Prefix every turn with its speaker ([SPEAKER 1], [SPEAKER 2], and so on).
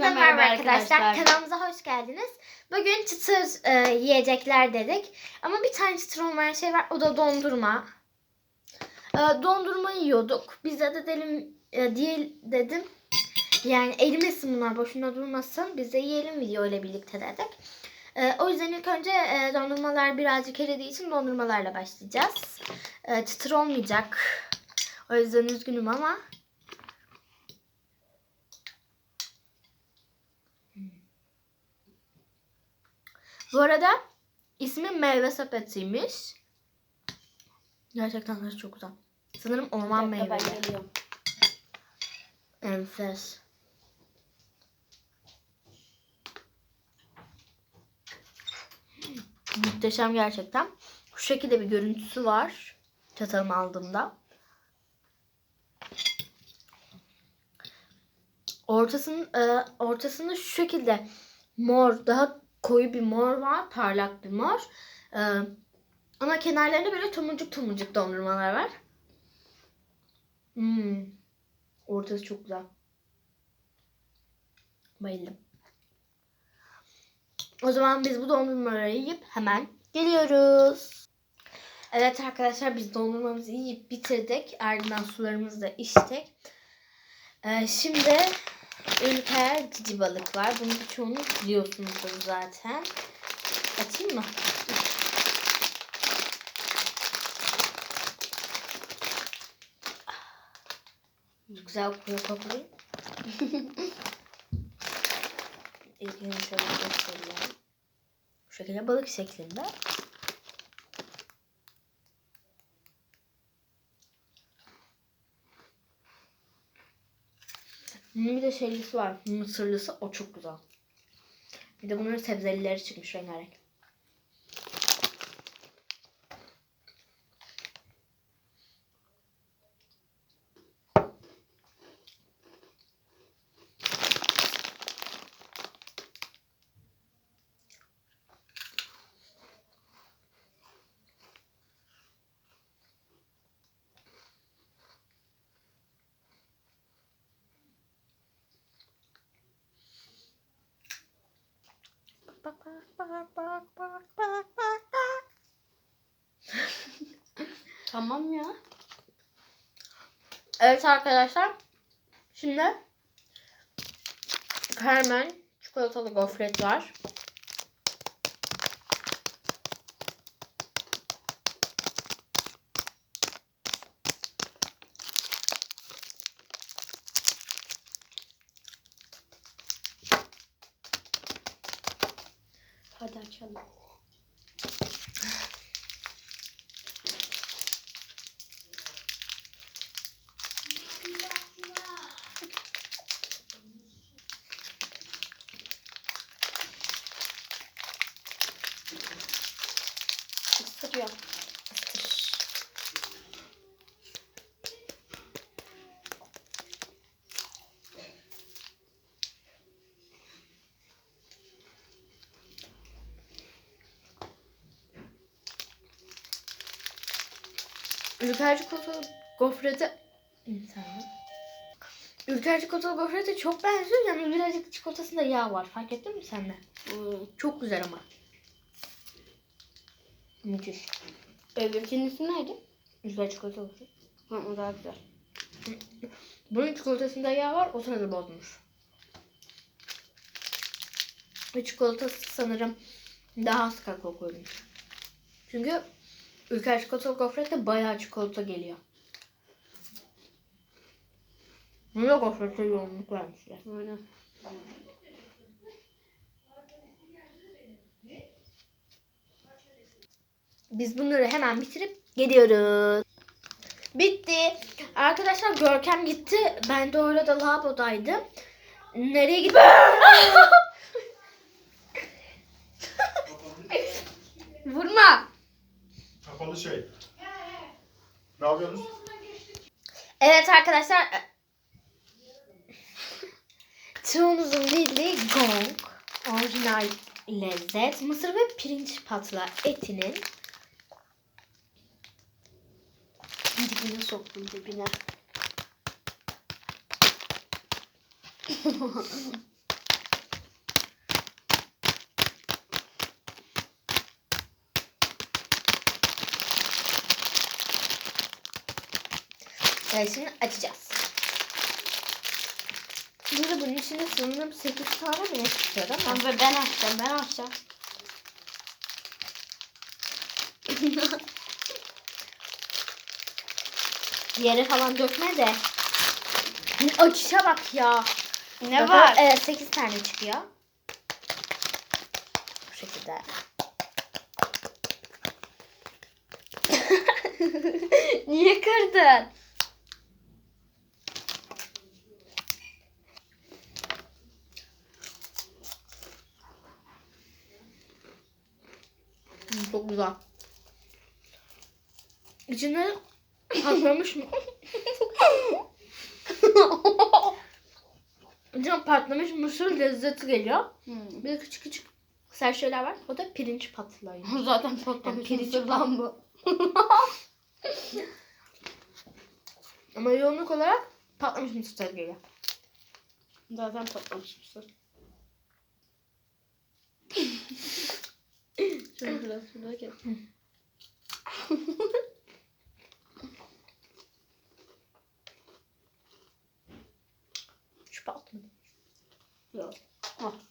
[SPEAKER 1] Hepinize merhaba arkadaşlar. Kanalımıza hoş geldiniz. Bugün çıtır e, yiyecekler dedik. Ama bir tane çıtır olmayan şey var. O da dondurma. E, dondurma yiyorduk. Biz de dedim, e, değil dedim. Yani erimesin bunlar boşuna durmasın. Biz de yiyelim video ile birlikte dedik. E, o yüzden ilk önce e, dondurmalar birazcık eridiği için dondurmalarla başlayacağız. E, çıtır olmayacak. O yüzden üzgünüm ama Bu arada ismi meyve sepetiymiş. Gerçekten tadı çok güzel. Sanırım orman meyveli. Enfes. Muhteşem gerçekten. Şu şekilde bir görüntüsü var. Çatalımı aldığımda. Ortasının e, ortasında şu şekilde mor, daha koyu bir mor var, parlak bir mor. E, ama kenarlarında böyle tomurcuk tomurcuk dondurmalar var. Hmm. Ortası çok güzel. Bayıldım. O zaman biz bu dondurmaları yiyip hemen geliyoruz. Evet arkadaşlar biz dondurmamızı yiyip bitirdik. Ardından sularımızı da içtik. Ee, şimdi Ülker cici balık var. Bunu birçoğunuz biliyorsunuzdur zaten. Açayım mı? Güzel kokuyor koklayayım. İlkini şöyle göstereyim. Bu şekilde balık şeklinde. Bir de şeylisi var. Mısırlısı. O çok güzel. Bir de bunların sebzelileri çıkmış rengarenk. Bak bak bak bak bak bak bak bak.
[SPEAKER 2] Tamam ya.
[SPEAKER 1] Evet arkadaşlar. Şimdi Carmen çikolatalı gofret var.
[SPEAKER 2] 시켰나? Serio.
[SPEAKER 1] Ülker çikolatalı gofreti İnsan. Ülker çikolatalı gofrete çok benziyor. Yalnız birazcık çikolatasında yağ var. Fark ettin mi sen de? Çok güzel ama. Müthiş.
[SPEAKER 2] Öbürkünün ismi neydi?
[SPEAKER 1] Ülker çikolatalı gofret.
[SPEAKER 2] Ha, o daha güzel.
[SPEAKER 1] Bunun çikolatasında yağ var. O tadı bozmuş. Ve çikolatası sanırım daha az kakao koymuş. Çünkü Ülker çikolatalı gofrette bayağı çikolata geliyor. Buna gofrete yoğunluk vermişler.
[SPEAKER 2] Aynen.
[SPEAKER 1] Biz bunları hemen bitirip geliyoruz. Bitti. Arkadaşlar Görkem gitti. Ben de orada lavabodaydım. Nereye gitti? Vurma.
[SPEAKER 3] Kapalı şey. Ne yapıyorsunuz?
[SPEAKER 1] Evet arkadaşlar. Çoğunuzun bildiği gong. Orijinal lezzet. Mısır ve pirinç patla etinin
[SPEAKER 2] Dibine soktum dibine.
[SPEAKER 1] Evet şimdi açacağız. Burada bunun içinde sanırım 8 tane mi ne çıkıyor ama.
[SPEAKER 2] Ve ben açacağım. Ben açacağım.
[SPEAKER 1] Yere falan dökme de. Açışa bak ya.
[SPEAKER 2] ne
[SPEAKER 1] Bakalım,
[SPEAKER 2] var?
[SPEAKER 1] Evet 8 tane çıkıyor. Bu şekilde. Niye kırdın? Çok güzel. İçinde patlamış mı? İçine patlamış mısır lezzeti geliyor.
[SPEAKER 2] Hmm.
[SPEAKER 1] Bir de küçük küçük serçeler var. O da pirinç patlayı.
[SPEAKER 2] Zaten patlamış
[SPEAKER 1] Yani
[SPEAKER 2] mısır lan bu.
[SPEAKER 1] Ama yoğunluk olarak patlamış mısır geliyor.
[SPEAKER 2] Zaten patlamış mısır. Şöyle biraz şurada kes.
[SPEAKER 1] Şu patladı.
[SPEAKER 2] Yok. Ah.